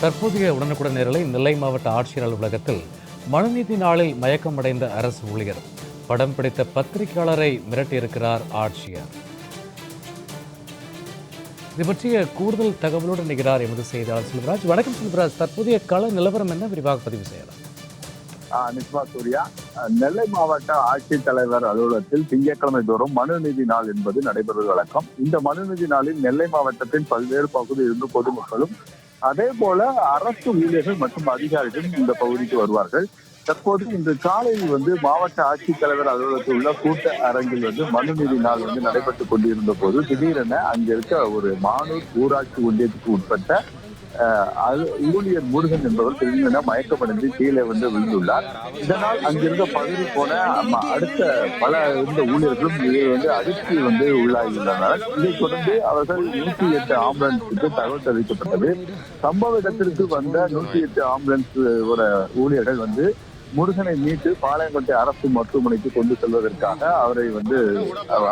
தற்போதைய உடனுக்குடன் நேரலை நெல்லை மாவட்ட ஆட்சியர் அலுவலகத்தில் மனுநீதி நாளில் மயக்கமடைந்த அரசு ஊழியர். படம் பிடித்த பத்திரிகையாளரை மிரட்டியிருக்கிறார் ஆட்சியர். இது பற்றிய கூடுதல் தகவலோடு நிகழார் எமது செய்தியாளர் செல்வராஜ். வணக்கம் செல்வராஜ். தற்போதைய கள நிலவரம் என்ன? விரிவாக பதிவு செய்யலாம். ஆஹ் நிஸ்மா சூர்யா நெல்லை மாவட்ட ஆட்சித்தலைவர் அலுவலகத்தில் திங்கட்கிழமை தோறும் மனுநீதி நாள் என்பது நடைபெறுவது வழக்கம். இந்த மனுநீதி நாளில் நெல்லை மாவட்டத்தின் பல்வேறு பகுதியில் இருந்து பொதுமக்களும் அதே போல அரசு ஊழியர்கள் மற்றும் அதிகாரிகளும் இந்த பகுதிக்கு வருவார்கள். தற்போது இன்று காலையில் வந்து மாவட்ட ஆட்சித்தலைவர் அலுவலகத்தில் உள்ள கூட்ட அரங்கில் வந்து மனுநீதி நாள் வந்து நடைபெற்றுக் கொண்டிருந்த போது திடீரென அங்க இருக்க ஒரு மானூர் ஊராட்சி ஒன்றியத்துக்கு உட்பட்ட அது- ஊழியர் முருகன் என்பவர் திடீரென மயக்கமடைந்து கீழே வந்து விழுந்துள்ளார். இதனால் அங்கிருந்த பகுதி போன அடுத்த பல இருந்த ஊழியர்களும் இதை வந்து அதிர்ச்சி வந்து உள்ளாகியுள்ளனர். இதை தொடர்ந்து அவர்கள் நூற்றி எட்டு ஆம்புலன்ஸுக்கு தகவல் தெரிவிக்கப்பட்டது. சம்பவ இடத்திற்கு வந்த நூற்றி எட்டு ஆம்புலன்ஸ் ஒரு ஊழியர்கள் வந்து முருகனை மீட்டு பாளையங்கோட்டை அரசு மருத்துவமனைக்கு கொண்டு செல்வதற்காக அவரை வந்து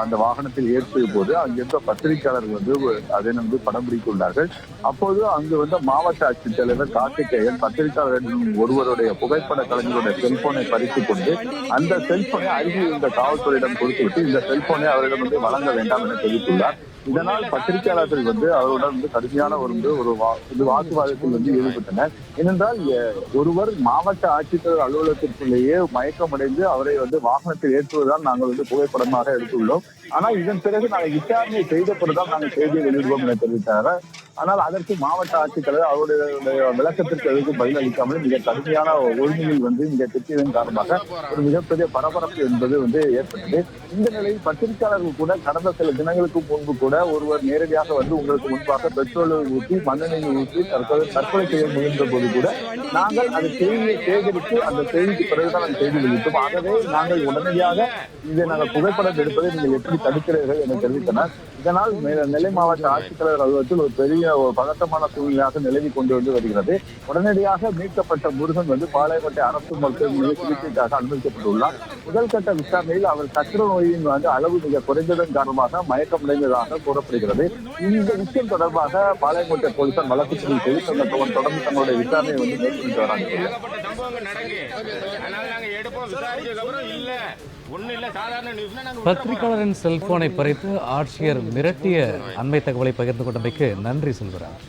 அந்த வாகனத்தில் ஏற்றிய போது அங்கிருந்த பத்திரிகையாளர்கள் வந்து அதை வந்து படம் பிடித்துள்ளார்கள். அப்போது அங்கு வந்த மாவட்ட ஆட்சித்தலைவர் கார்த்திகேயன் பத்திரிகையாளர்கள் ஒருவருடைய புகைப்பட கலைஞருடைய செல்போனை பறித்துக் கொண்டு அந்த செல்போனை அருகில் இருந்த காவல்துறையிடம் கொடுத்துவிட்டு இந்த செல்போனை அவரிடம் வந்து வழங்க வேண்டாம் என தெரிவித்துள்ளார். இதனால் பத்திரிகையாளர்கள் வந்து அவருடன் வந்து கடுமையான ஒரு வந்து ஒரு இது வாக்குவாதத்தில் வந்து ஈடுபட்டனர். ஏனென்றால் ஒருவர் மாவட்ட ஆட்சித்தலைவர் அலுவலகத்திற்குள்ளேயே மயக்கமடைந்து அவரை வந்து வாகனத்தில் ஏற்றுவதுதான் நாங்கள் வந்து புகைப்படமாக எடுத்துள்ளோம். ஆனால் இதன் பிறகு நாங்கள் விசாரணை செய்த பிறகுதான் நாங்கள் செய்தியை வெளியிடுவோம் என தெரிவித்தார் ஆனால் அதற்கு மாவட்ட ஆட்சித்தலைவர் அவருடைய விளக்கத்திற்கு எதுவும் பதிலளிக்காமல் மிக கடுமையான ஒழுங்கில் வந்து இங்கே திட்டியதன் காரணமாக ஒரு மிகப்பெரிய பரபரப்பு என்பது வந்து ஏற்பட்டது. இந்த நிலையில் பத்திரிகையாளர்கள் கூட கடந்த சில தினங்களுக்கு முன்பு கூட ஒருவர் நேரடியாக வந்து உங்களுக்கு முன்பாக பெட்ரோலை ஊற்றி மண்ணெண்ணை ஊற்றி தற்கொலை தற்கொலை செய்ய முயன்ற போது கூட நாங்கள் அந்த செய்தியை சேகரித்து அந்த செய்திக்கு பிறகுதான் அந்த செய்தி வெளியிட்டோம். ஆகவே நாங்கள் உடனடியாக இதை நாங்கள் புகைப்படம் எடுப்பதை நீங்கள் எப்படி தடுக்கிறீர்கள் என தெரிவித்தனர். இதனால் நெல்லை மாவட்ட ஆட்சித்தலைவர் அலுவலகத்தில் ஒரு பெரிய ஒரு பதட்டமான சூழ்நிலையாக நிலவி கொண்டு வந்து வருகிறது. உடனடியாக மீட்கப்பட்ட முருகன் வந்து பாளையங்கோட்டை அரசு மருத்துவமனையில் சிகிச்சைக்காக அனுமதிக்கப்பட்டுள்ளார். முதல் கட்ட விசாரணையில் அவர் சக்கர நோயின் வந்து அளவு மிக குறைந்ததன் காரணமாக மயக்கமடைந்ததாக கூறப்படுகிறது. இந்த விஷயம் தொடர்பாக பாளையங்கோட்டை போலீசார் வழக்கு பதிவு செய்து தங்கள் தொடர்ந்து தங்களுடைய விசாரணையை வந்து மேற்கொண்டு வராங்க. பத்திரிகையாளரின் செல்போனை பறித்து ஆட்சியர் மிரட்டிய அண்மை தகவலை பகிர்ந்து கொண்டமைக்கு நன்றி செல்வராஜ்